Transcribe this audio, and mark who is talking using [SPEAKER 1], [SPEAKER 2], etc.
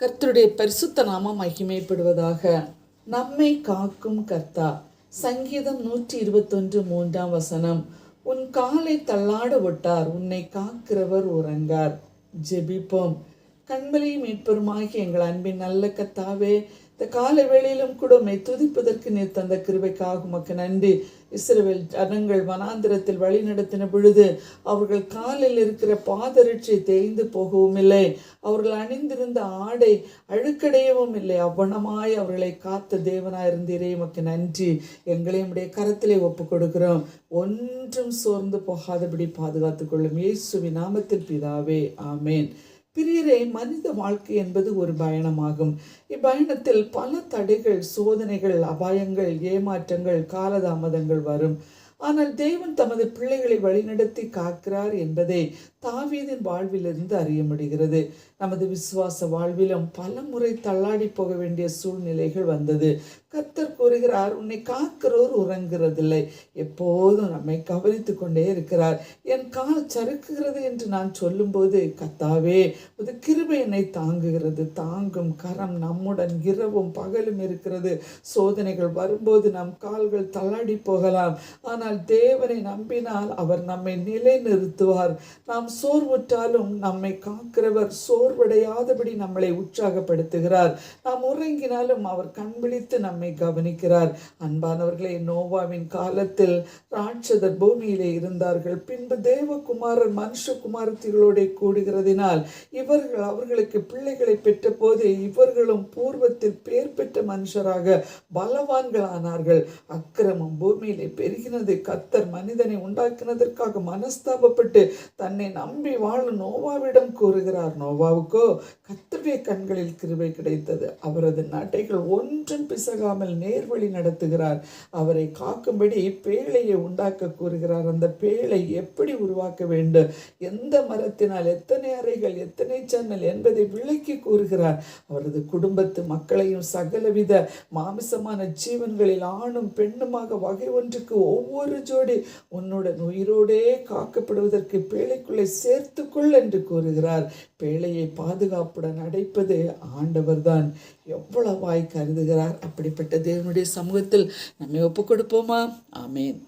[SPEAKER 1] கர்த்தருடைய பரிசுத்த நாமம் மகிமைப்படுவதாக நம்மை காக்கும் கர்த்தா. சங்கீதம் நூற்றி இருபத்தொன்று மூன்றாம் வசனம். உன் காலை தள்ளாட விட்டார் உன்னை காக்கிறவர் உறங்கார். ஜெபிப்போம். கண்மலை மீட்பெருமாகி எங்கள் அன்பின் நல்ல கத்தாவே இந்த காலை வேளையிலும் கூட உம்மை துதிப்பதற்கு நீர் தந்த கிருபைக்காக உமக்கு நன்றி. இஸ்ரேல் ஜனங்கள் வனாந்திரத்தில் வழி நடத்தின பொழுது அவர்கள் காலில் இருக்கிற பாதரட்சை தேய்ந்து போகவும் இல்லை. அவர்கள் அணிந்திருந்த ஆடை அழுக்கடையவும் இல்லை. அவ்வனமாய் அவர்களை காத்த தேவனாயிருந்தீரே. உமக்கு நன்றி. எங்களையும் உடைய கரத்திலே ஒப்பு கொடுக்கிறோம் ஒன்றும் சோர்ந்து போகாதபடி பாதுகாத்துக் கொள்ளும் இயேசுவின் நாமத்தில் பிதாவே. ஆமேன். பிரியரே மனித வாழ்க்கை என்பது ஒரு பயணமாகும். இப்பயணத்தில் பல தடைகள் சோதனைகள் அபாயங்கள் ஏமாற்றங்கள் காலதாமதங்கள் வரும். ஆனால் தேவன் தமது பிள்ளைகளை வழிநடத்தி காக்கிறார் என்பதை தாவீதின் வாழ்விலிருந்து அறிய முடிகிறது. நமது விசுவாச வாழ்விலும் பல முறை தள்ளாடி போக வேண்டிய சூழ்நிலைகள் வந்தது. கத்தர் கூறுகிறார் உன்னை காக்கிறோர் உறங்குறதில்லை. எப்போதும் நம்மை கவனித்து கொண்டே இருக்கிறார். என் கால் சறுக்குகிறது என்று நான் சொல்லும்போது கத்தாவே ஒரு கிருபை என்னை தாங்குகிறது. தாங்கும் கரம் நம்முடன் இரவும் பகலும் இருக்கிறது. சோதனைகள் வரும்போது நம் கால்கள் தள்ளாடி போகலாம். ஆனால் தேவனை நம்பினால் அவர் நம்மை நிலைநிறுத்துவார். நாம் சோர்வுற்றாலும் நம்மை காக்கிறவர் சோர்வடையாதபடி நம்மளை உற்சாகப்படுத்துகிறார். நாம் உறங்கினாலும் அவர் கண் விழித்து நம்மை கவனிக்கிறார். அன்பானவர்களே நோவாவின் காலத்தில் ராட்சதர் பூமியிலே இருந்தார்கள். பின்பு தேவகுமாரர் மனுஷகுமாரத்திகளோட கூடுகிறதினால் இவர்கள் அவர்களுக்கு பிள்ளைகளை பெற்ற போது இவர்களும் பூர்வத்தில் பேர் பெற்ற மனுஷராக பலவான்களானார்கள். அக்கிரமம் பூமியிலே பெருகினது. கத்தர் மனிதனை உண்டாக்கினதற்காக மனஸ்தாபப்பட்டு தன்னை நம்பி வாழும் நோவாவிடம் கூறுகிறார். நோவாவுக்கோ கத்தருடைய கண்களில் கிருபை கிடைத்தது. அவரது நடைகள் ஒன்றும் பிசகாமல் நேர்வழி நடத்துகிறார். அவரை காக்கும்படி பேழையை உண்டாக்க கூறுகிறார். அந்த பேழை எப்படி உருவாக்க வேண்டும்? எந்த மரத்தினால் எத்தனை அறைகள் எத்தனை ஜன்னல் என்பதை விளக்கி கூறுகிறார். அவரது குடும்பத்து மக்களையும் சகலவித மாமிசமான ஜீவன்களில் ஆணும் பெண்ணுமாக வகை ஒன்றுக்கு ஒவ்வொரு ஜோடி உன்னுடன் உயிரோடே காக்கப்படுவதற்கு பேழைக்குள்ளே சேர்த்துக்கொள் என்று கூறுகிறார். பேழையை பாதுகாப்புடன் அடைப்பது ஆண்டவர்தான். எவ்வளவாய் கருதுகிறார் அப்படிப்பட்ட தேவனுடைய சமூகத்தில் நம்மை ஒப்புக் கொடுப்போமா ஆமேன்.